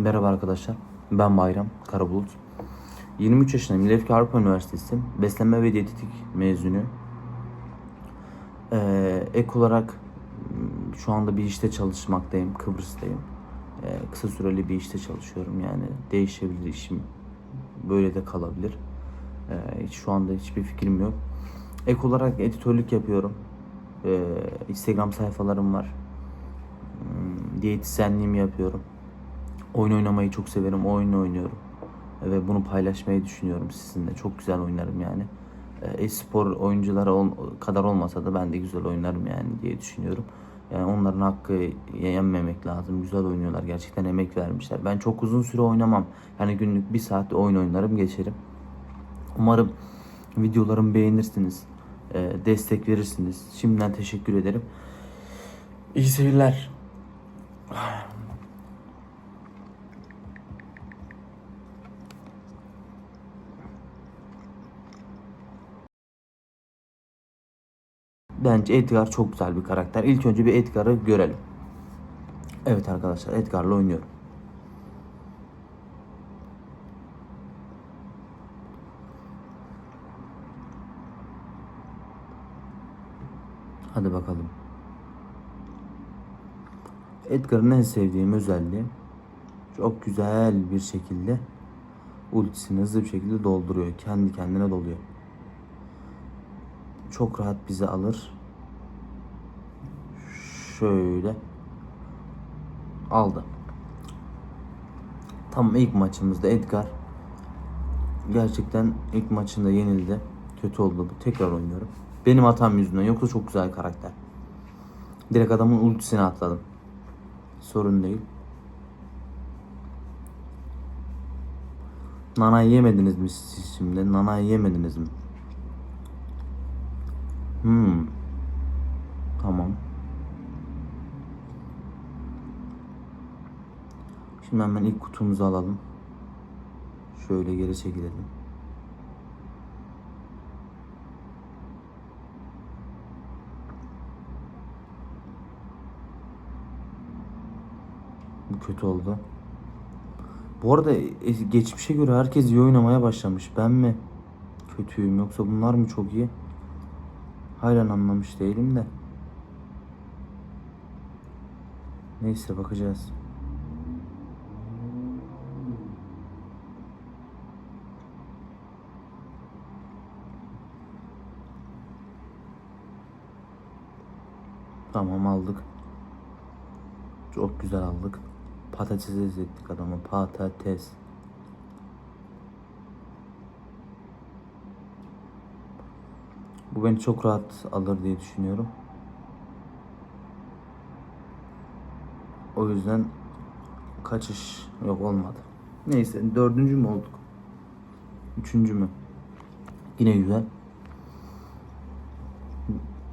Merhaba arkadaşlar. Ben Bayram Karabulut. 23 yaşındayım. Lefke Avrupa Üniversitesi Beslenme ve Diyetetik mezunu. Ee, ek olarak şu anda bir işte çalışmaktayım. Kıbrıs'tayım. Ee, kısa süreli bir işte çalışıyorum. Yani değişebilir işim. Böyle de kalabilir. Ee, hiç şu anda hiçbir fikrim yok. Ek olarak editörlük yapıyorum. Ee, Instagram sayfalarım var. Hmm, Diyetisyenliğimi yapıyorum. Oyun oynamayı çok severim. Oyun oynuyorum. Ve bunu paylaşmayı düşünüyorum sizinle. Çok güzel oynarım yani. E, E-spor oyuncuları kadar olmasa da ben de güzel oynarım yani diye düşünüyorum. Yani onların hakkı yenmemek lazım. Güzel oynuyorlar. Gerçekten emek vermişler. Ben çok uzun süre oynamam. Yani günlük bir saat oyun oynarım geçerim. Umarım videolarımı beğenirsiniz. e, destek verirsiniz. Şimdiden teşekkür ederim. İyi seyirler. Bence Edgar çok güzel bir karakter. İlk önce bir Edgar'ı görelim. Evet arkadaşlar Edgar'la oynuyorum. Hadi bakalım. Edgar'ın en sevdiğim özelliği çok güzel bir şekilde ultisini hızlı bir şekilde dolduruyor. Kendi kendine doluyor. Çok rahat bizi alır. Şöyle aldı. Tam ilk maçımızda Edgar gerçekten ilk maçında yenildi. Kötü oldu bu. Tekrar oynuyorum. Benim hatam yüzünden. Yoksa çok güzel karakter. Direkt adamın ultisini atladım. Sorun değil. Nana'yı yemediniz mi siz şimdi? Nana'yı yemediniz mi? Hmm. Tamam. Şimdi hemen ilk kutumuzu alalım. Şöyle geri çekilelim. Bu kötü oldu. Bu arada e, geçmişe göre herkes iyi oynamaya başlamış. Ben mi kötüyüm yoksa bunlar mı çok iyi? Halen anlamış değilim de. Neyse bakacağız. Tamam aldık. Çok güzel aldık. Patates ettik adamı. Patates. Bu beni çok rahat alır diye düşünüyorum. O yüzden kaçış yok olmadı. Neyse dördüncü mü olduk? Üçüncü mü? Yine güzel.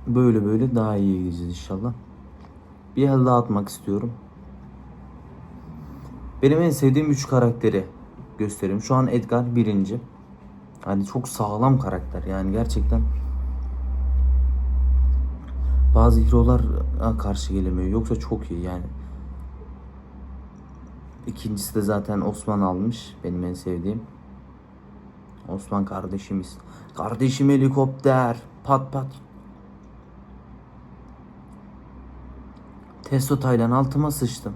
Böyle böyle daha iyi gideceğiz inşallah. Bir el daha atmak istiyorum. Benim en sevdiğim üç karakteri göstereyim. Şu an Edgar birinci. Hani çok sağlam karakter yani gerçekten. Bazı hero'lar karşı gelemiyor. Yoksa çok iyi yani. İkincisi de zaten Osman almış. Benim en sevdiğim. Osman kardeşimiz. Kardeşim helikopter. Pat pat. Testo Taylan altıma sıçtım.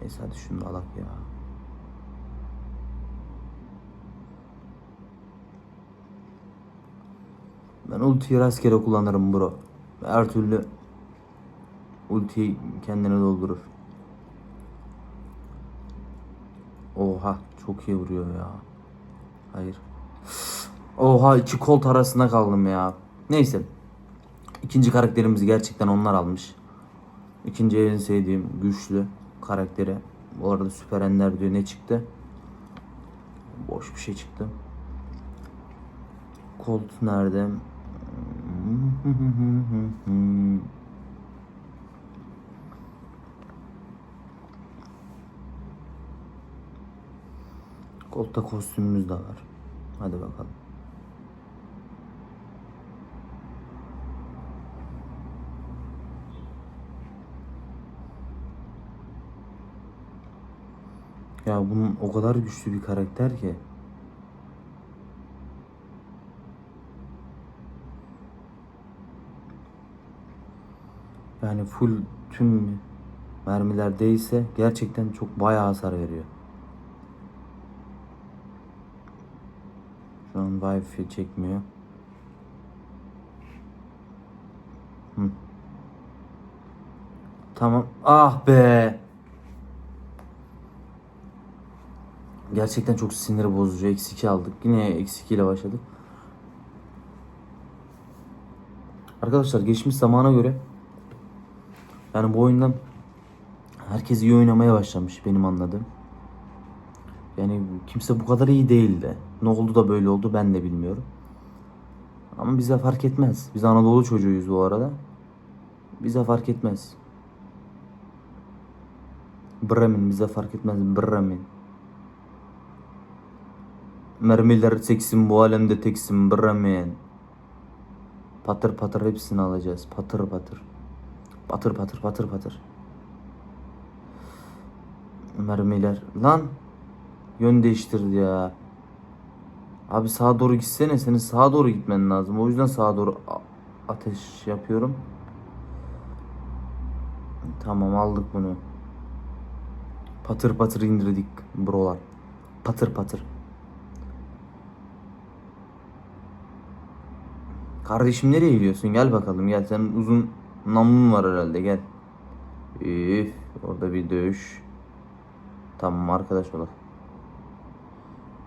Neyse hadi şunu alak ya. Ben ultiyi rastgele kullanırım bro. Her türlü ultiyi kendine doldurur. Oha çok iyi vuruyor ya. Hayır. Oha iki kolt arasında kaldım ya. Neyse. İkinci karakterimizi gerçekten onlar almış. İkinci en sevdiğim güçlü karakteri. Bu arada Süper Ender diyor ne çıktı? Boş bir şey çıktı. Colt nerede? Colt'ta kostümümüz de var. Hadi bakalım. Ya bunun o kadar güçlü bir karakter ki. Yani full tüm mermiler değilse gerçekten çok bayağı hasar veriyor. Şu an Wi-Fi çekmiyor. Hı. Tamam. Ah be. Gerçekten çok sinir bozucu. Eksi 2 aldık. Yine eksi 2 ile başladık. Arkadaşlar geçmiş zamana göre yani bu oyundan herkes iyi oynamaya başlamış benim anladığım. Yani kimse bu kadar iyi değildi. Ne oldu da böyle oldu ben de bilmiyorum. Ama bize fark etmez. Biz Anadolu çocuğuyuz bu arada. Bize fark etmez. Bremen bize fark etmez. Bremen. Mermiler teksin bu alemde teksin Bremen. Patır patır hepsini alacağız. Patır patır. Patır patır patır patır. Mermiler. Lan. Yön değiştirdi ya. Abi sağa doğru gitsene. Senin sağa doğru gitmen lazım. O yüzden sağa doğru ateş yapıyorum. Tamam aldık bunu. Patır patır indirdik brolar. Patır patır. Kardeşim nereye gidiyorsun? Gel bakalım gel. Senin uzun namlun var herhalde gel. Üf, orada bir dövüş. Tamam arkadaş olalım.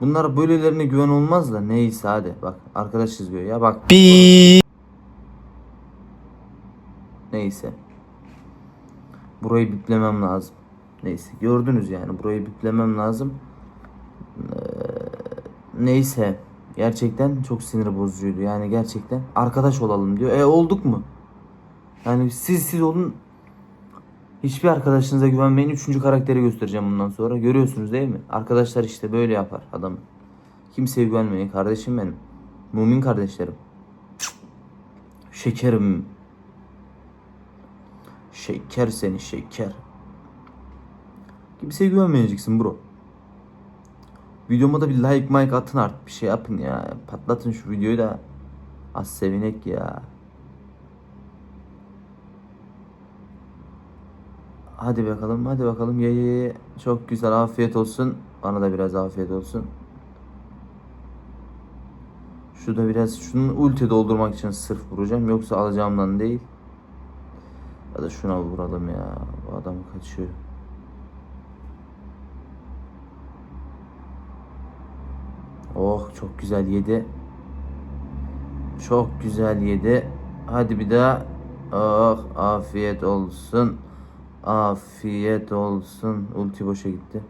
Bunlar böylelerine güven olmaz da neyse hadi bak arkadaşız diyor ya bak. Neyse. Burayı biplemem lazım. Neyse gördünüz yani burayı biplemem lazım. Ee, neyse gerçekten çok sinir bozucuydu yani gerçekten arkadaş olalım diyor. E olduk mu? Yani siz siz olun Hiçbir arkadaşınıza güvenmeyin. Üçüncü karakteri göstereceğim bundan sonra. Görüyorsunuz değil mi? Arkadaşlar işte böyle yapar adam. Kimseye güvenmeyin kardeşim benim. Mümin kardeşlerim. Şekerim. Şeker seni şeker. Kimseye güvenmeyeceksin bro. Videoma da bir like like atın artık bir şey yapın ya. Patlatın şu videoyu da. Az sevinek ya. Hadi bakalım, hadi bakalım. Ye ye ye. Çok güzel, afiyet olsun. Bana da biraz afiyet olsun. Şurada biraz şunun ulti doldurmak için sırf vuracağım. Yoksa alacağımdan değil. Ya da şuna vuralım ya. Bu adam kaçıyor. Oh çok güzel yedi. Çok güzel yedi. Hadi bir daha. Oh afiyet olsun. Afiyet olsun. Ulti boşa gitti.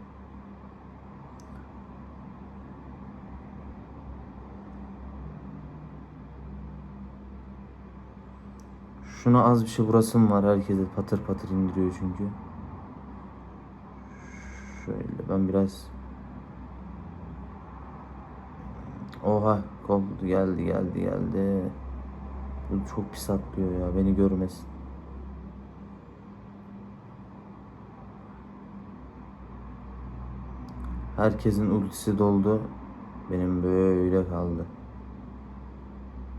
Şuna az bir şey vurasım var. Herkese patır patır indiriyor çünkü. Şöyle ben biraz Oha kol geldi geldi geldi. Bu çok pis atlıyor ya beni görmesin. Herkesin ultisi doldu. Benim böyle kaldı.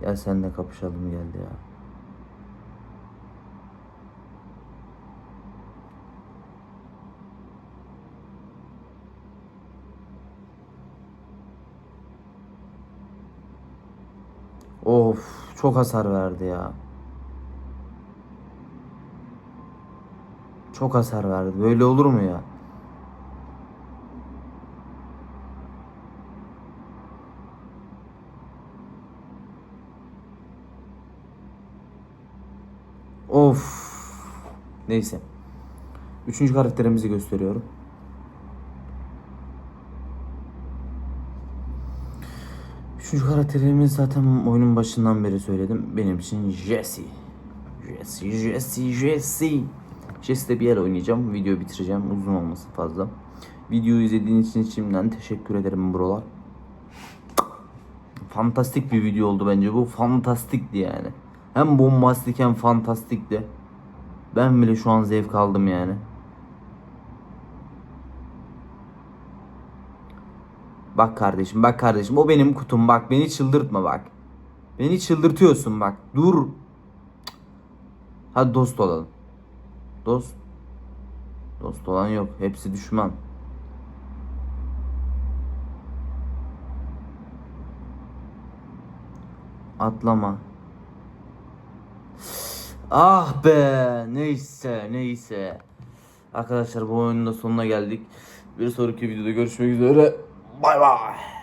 Gel seninle kapışalım geldi ya. Of çok hasar verdi ya. Çok hasar verdi. Böyle olur mu ya? Of. Neyse. Üçüncü karakterimizi gösteriyorum. Üçüncü karakterimiz zaten oyunun başından beri söyledim. Benim için Jesse. Jesse, Jesse, Jesse. Jesse'de bir yer oynayacağım. Video bitireceğim. Uzun olmasın fazla. Videoyu izlediğiniz için şimdiden teşekkür ederim brolar. Fantastik bir video oldu bence bu. Fantastikti yani. Hem bombastik hem fantastikti. Ben bile şu an zevk aldım yani. Bak kardeşim bak kardeşim o benim kutum bak beni çıldırtma bak. Beni çıldırtıyorsun bak. Dur. Hadi dost olalım. Dost. Dost olan yok. Hepsi düşman. Atlama. Ah be. Neyse neyse. Arkadaşlar bu oyunun da sonuna geldik. Bir sonraki videoda görüşmek üzere. Bay bay.